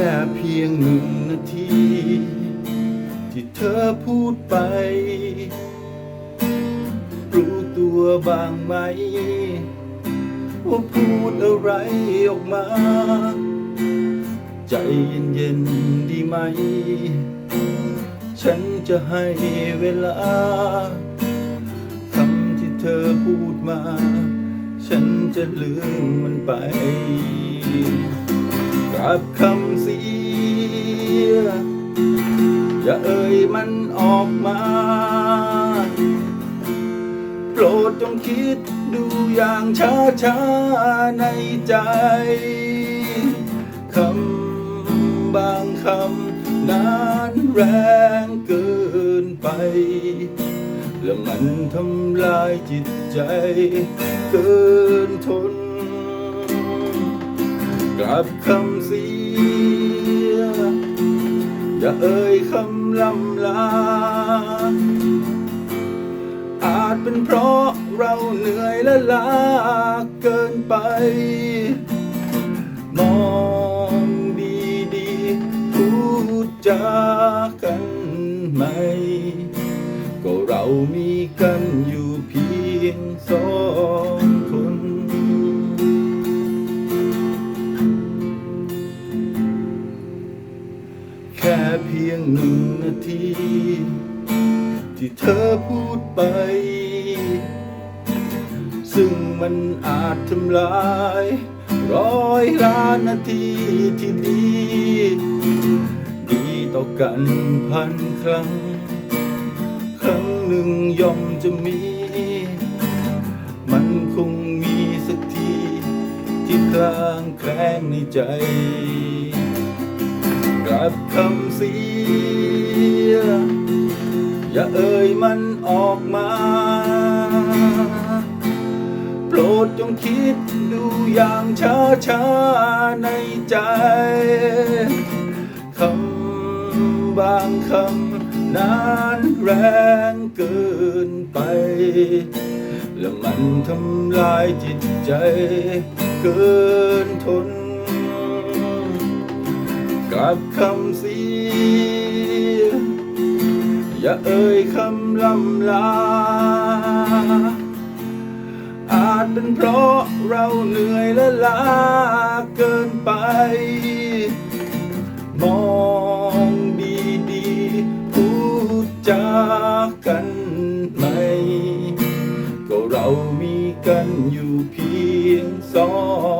ค่เพียงหนึ่งนาที ที่เธอพูดไป รู้ตัวบ้างไหม ว่าพูดอะไรออกมา ใจเย็นๆดีไหม ฉันจะให้เวลาคำที่เธอพูดมา ฉันจะลืมมันไป กับคำเสีย อย่าเอ่ยมันออกมา โปรดจงคิดดูอย่างช้าช้าๆในใจคำบางคำนานแรงเกินไป และมันทำลายจิตใจเกินทน กลับคำเสียอย่าเอ่ยคำลำลา อาจเป็นเพราะเราเหนื่อยและล้าเกินไป มองดีๆพูดจากันไหม ก็เรามีกันอยู่ เพียงหนึ่งนาที ที่เธอพูดไป ซึ่งมันอาจทำลาย ร้อยล้านนาทีที่ดี ดีต่อกันพันครั้ง ครั้งหนึ่งย่อมจะมี มันคงมีสักที ที่กลางแคลงในใจ กับคำเสีย อย่าเอ่ยมันออกมา โปรดจงคิดดูอย่างช้าช้าในใจ คำบางคำนานแรงเกินไป และมันทำลายจิตใจเกินทน กับคำเสียอย่าเอ่ยคำลำลา อาจเป็นเพราะเราเหนื่อยและล้าเกินไป มองดีๆพูดจากันไหม ก็เรามีกันอยู่เพียงสอง